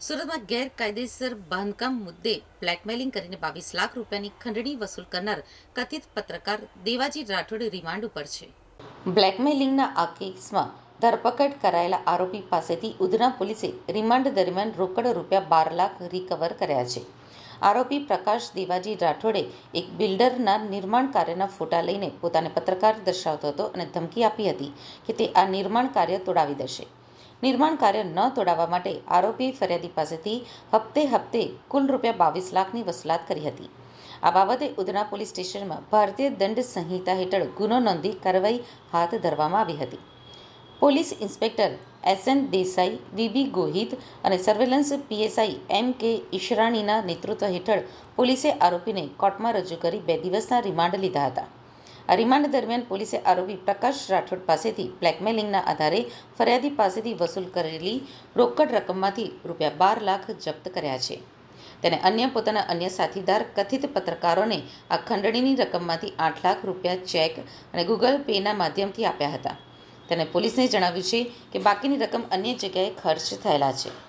સુરતમાં ગેરકાયદેસર બાંધકામ મુદ્દે બ્લેકમેલિંગ કરીને બાવીસ લાખ રૂપિયાની ખંડણી વસૂલ કરનાર કથિત પત્રકાર દેવાજી રાઠોડ રિમાન્ડ ઉપર છે. બ્લેકમેલિંગના આ કેસમાં ધરપકડ કરાયેલા આરોપી પાસેથી ઉધના પોલીસે રિમાન્ડ દરમિયાન રોકડ રૂપિયા બાર લાખ રિકવર કર્યા છે. આરોપી પ્રકાશ દેવાજી રાઠોડે એક બિલ્ડરના નિર્માણ કાર્યના ફોટા લઈને પોતાને પત્રકાર દર્શાવતો હતો અને ધમકી આપી હતી કે તે આ નિર્માણ કાર્ય તોડાવી દેશે. નિર્માણ કાર્ય ન તોડાવવા માટે આરોપીએ ફરિયાદી પાસેથી હપ્તે હપ્તે કુલ રૂપિયા બાવીસ લાખની વસૂલાત કરી હતી. આ બાબતે ઉધના પોલીસ સ્ટેશનમાં ભારતીય દંડ સંહિતા હેઠળ ગુનો નોંધી કાર્યવાહી હાથ ધરવામાં આવી હતી. Police inspector S N Desai, VB Gohit અને સર્વેલન્સ પીએસઆઈ એમ કે ઈશરાણીના નેતૃત્વ હેઠળ પોલીસે આરોપીને કોર્ટમાં રજૂ કરી બે દિવસના રિમાન્ડ લીધા હતા. રિમાન્ડ દરમિયાન પોલીસે આરોપી પ્રકાશ રાઠોડ પાસેથી બ્લેકમેલિંગના આધારે ફરિયાદી પાસેથી વસૂલ કરેલી રોકડ રકમમાંથી રૂપિયા બાર લાખ જપ્ત કર્યા છે. તેને અન્ય પોતાના અન્ય સાથીદાર, કથિત પત્રકારોને આ ખંડણીની રકમમાંથી આઠ લાખ રૂપિયા ચેક અને ગૂગલ પેના માધ્યમથી આપ્યા હતા. તેને પોલીસને જણાવ્યું છે કે બાકીની રકમ અન્ય જગ્યાએ ખર્ચ થયેલા છે.